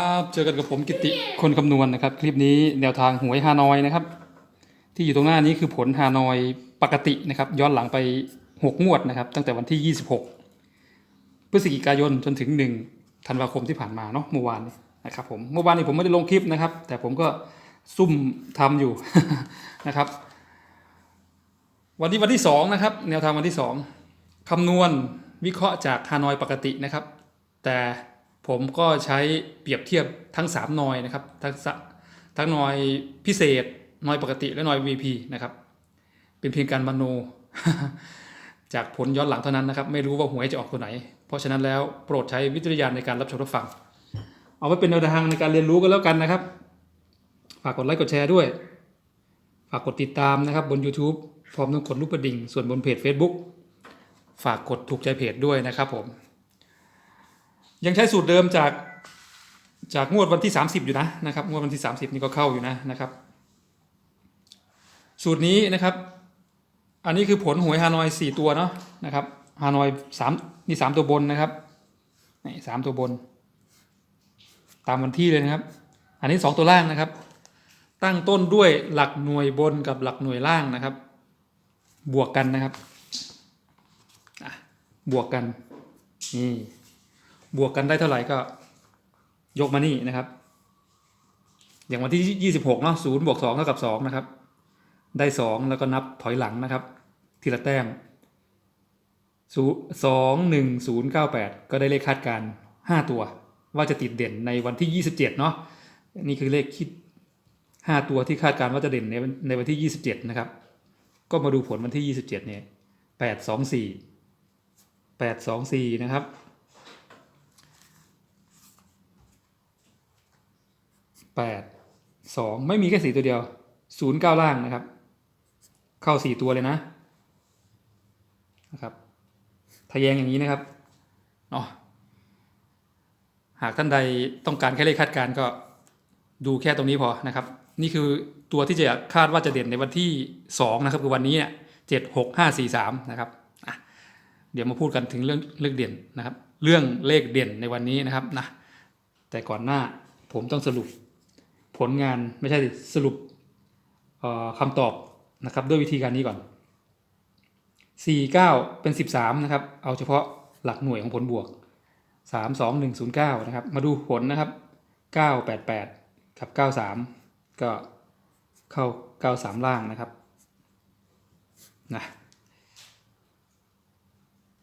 ครับเจอกันกับผมกิติคนคำนวณนะครับ คลิปนี้แนวทางหวยฮานอยนะครับ ที่อยู่ตรงหน้านี้คือผลฮานอยปกตินะครับ ย้อนหลังไปหกงวดนะครับ ตั้งแต่วันที่ 26 พฤศจิกายนจนถึง 1 ธันวาคมที่ผ่านมาเนาะเมื่อวานนี้นะครับผมเมื่อวานนี้ผมไม่ได้ลงคลิปนะครับ แต่ผมก็ซุ่มทำอยู่นะครับ วันนี้วันที่สองนะครับแนวทางวันที่สองคำนวณวิเคราะห์จากฮานอยปกตินะครับ แต่ ผมก็ใช้เปรียบเทียบทั้ง 3 นอยนะครับ ทั้งทั้งนอยพิเศษนอยปกติและนอย VP นะครับ เป็นเพียงการมโน จากผลย้อนหลังเท่านั้นนะครับ ไม่รู้ว่าหวยจะออกตัวไหน เพราะฉะนั้นแล้วโปรดใช้วิจารณญาณในการรับชมรับฟัง เอาไว้เป็นแนวทางในการเรียนรู้กันแล้วกันนะครับ ฝากกดไลค์กดแชร์ด้วย ฝากกดติดตามนะครับบน YouTube พร้อมทั้งกดลูกกระดิ่ง ส่วนบนเพจ Facebook ฝากกดถูกใจเพจด้วยนะครับผม ยังใช้สูตรเดิมจากจากงวดวันที่ 30 อยู่นะนะครับงวดวันที่ 30 นี่ก็เข้าอยู่นะนะครับ สูตรนี้นะครับ อันนี้คือผลหวยฮานอย 4 ตัวเนาะนะครับฮานอย3นี่ 3 ตัวบนนะครับนี่สามตัวบน ตามวันที่เลยนะครับ อันนี้ 2 ตัวล่างนะครับ ตั้งต้นด้วยหลักหน่วยบนกับหลักหน่วยล่างนะครับ บวกกันนะครับบวกกันนี่ บวกกันได้เท่าไหร่ก็ ยกมานี่นะครับ อย่างวันที่ 26เนาะศูนย์บวก2เท่ากับ2นะครับ ได้ 2 แล้วก็นับถอยหลังนะครับ ทีละแต้มสองหนึ่งศูนย์เก้าแปดก็ได้เลขคาดการณ์5ตัว ว่าจะติดเด่นในวันที่27เนาะนี่คือเลขคิด5ตัวที่คาดการว่าจะเด่นในในวันที่27นะครับ ก็มาดูผลวันที่27เนี่ย8 2 4 8 2 4นะครับแปดสอง ไม่มีแค่สี่ตัวเดียวศูนย์เก้าล่างนะครับ เข้าสี่ตัวเลยนะนะครับทะแยงอย่างนี้นะครับเนาะหากท่านใดต้องการแค่เลขคาดการก็ดูแค่ตรงนี้พอนะครับ นี่คือตัวที่จะคาดว่าจะเด่นในวันที่สองนะครับ คือวันนี้เนี่ยเจ็ดหกห้าสี่สามนะครับเดี๋ยวมาพูดกันถึงเรื่องเรื่องเด่นนะครับ เรื่องเลขเด่นในวันนี้นะครับนะแต่ก่อนหน้าผมต้องสรุป ผลงานไม่ใช่สรุปคำตอบนะครับด้วยวิธีการนี้ก่อน 49 เป็น 13 นะครับ เอาเฉพาะหลักหน่วยของผลบวก 3 2 1 0 9 นะครับ มาดูผลนะครับ 988 กับ 93 ก็เข้า 93 ล่างนะครับนะ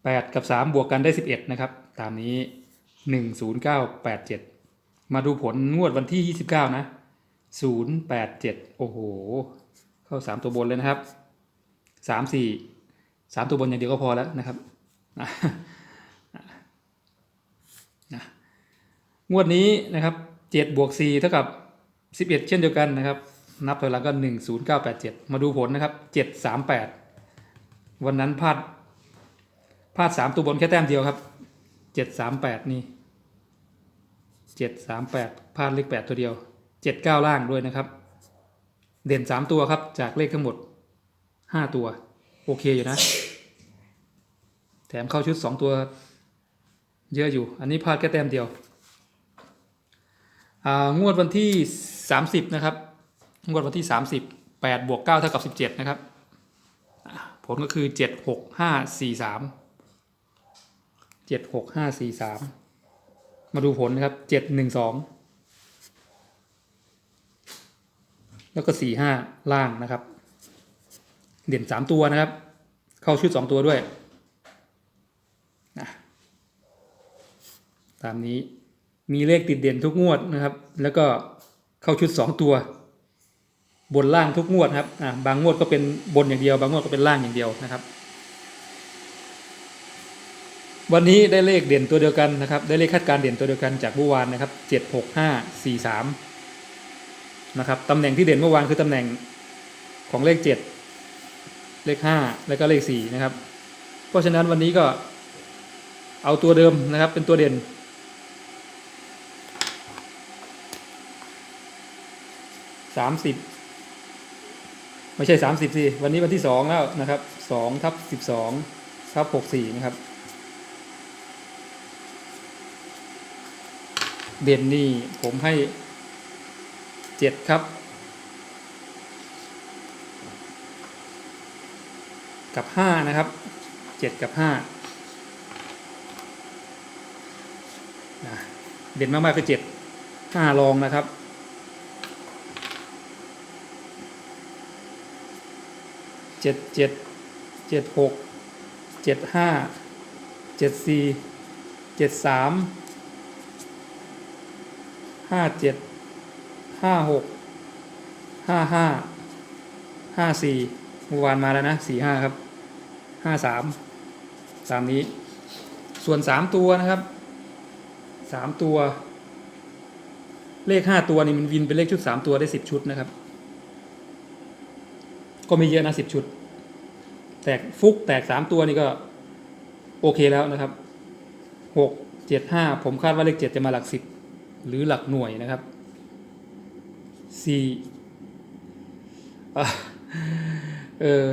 8 กับ 3 บวกกันได้ 11 นะครับ ตามนี้ 10987 มาดูผลงวดวันที่ 29 นะ ศูนย์แปดเจ็ดโอ้โห เข้าสามตัวบนเลยนะครับสามสี่สามตัวบนอย่างเดียวก็พอแล้วนะครับนะนะงวดนี้นะครับเจ็ดบวกสี่เท่ากับสิบเอ็ดเช่นเดียวกันนะครับ นับถอยหลังก็หนึ่งศูนย์เก้าแปดเจ็ดมาดูผลนะครับเจ็ดสามแปดวันนั้นพลาดพลาดสามตัวบนแค่แต้มเดียวครับเจ็ดสามแปดนี่เจ็ดสามแปดพลาดเลขแปดตัวเดียว 7 9 ล่างด้วยนะครับ เด่น 3 ตัวครับ จากเลขทั้งหมด 5 ตัว โอเคอยู่นะ แถมเข้าชุด 2 ตัว เยอะอยู่ อันนี้พลาดแค่แต้มเดียว งวดวันที่ 30 นะครับ งวดวันที่ 30 8บวก9เท่ากับ 17 นะครับ ผลก็คือ 7 6 5 4 3 7 6 5 4 3 มาดูผลนะครับ 7 1 2 แล้วก็สี่ห้าล่างนะครับ เด่นสามตัวนะครับ เข้าชุดสองตัวด้วยนะตามนี้มีเลขติดเด่นทุกงวดนะครับ แล้วก็เข้าชุดสองตัว บนล่างทุกงวดครับอ่าบางงวดก็เป็นบนอย่างเดียว บางงวดก็เป็นล่างอย่างเดียวนะครับ วันนี้ได้เลขเด่นตัวเดียวกันนะครับ ได้เลขคาดการเด่นตัวเดียวกันจากเมื่อวานนะครับเจ็ดหกห้าสี่สาม นะครับตำแหน่งที่เด่นเมื่อวานคือตำแหน่งของเลข 7 เลข 5 แล้วก็เลข4นะครับ เพราะฉะนั้นวันนี้ก็เอาตัวเดิมนะครับเป็นตัวเด่น 30 ไม่ใช่ 30สิวันนี้วันที่ 2 แล้วนะครับ2ทับ12ทับ64 นะครับ เด่นนี่ผมให้ เจ็ดครับ กับห้านะครับเจ็ดกับห้านะเด่นมากๆคือเจ็ดห้าลองนะครับเจ็ดเจ็ดเจ็ดหกเจ็ดห้าเจ็ดสี่เจ็ดสามห้าเจ็ด ห้าหกห้าห้าห้าสี่เมื่อวานมาแล้วนะสี่ห้าครับห้าสามตามนี้ ส่วนสามตัวนะครับสามตัว เลขห้าตัวนี่มันวินเป็นเลขชุดสามตัวได้สิบชุดนะครับ ก็ไม่เยอะนะสิบชุด แตกฟุกแตกสามตัวนี่ก็โอเคแล้วนะครับหกเจ็ดห้าผมคาดว่าเลขเจ็ดจะมาหลักสิบหรือหลักหน่วยนะครับ สี่อะเออ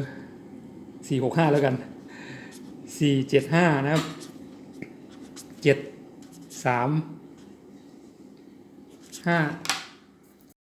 สี่หกห้าแล้วกันสี่เจ็ดห้านะครับเจ็ดสามห้า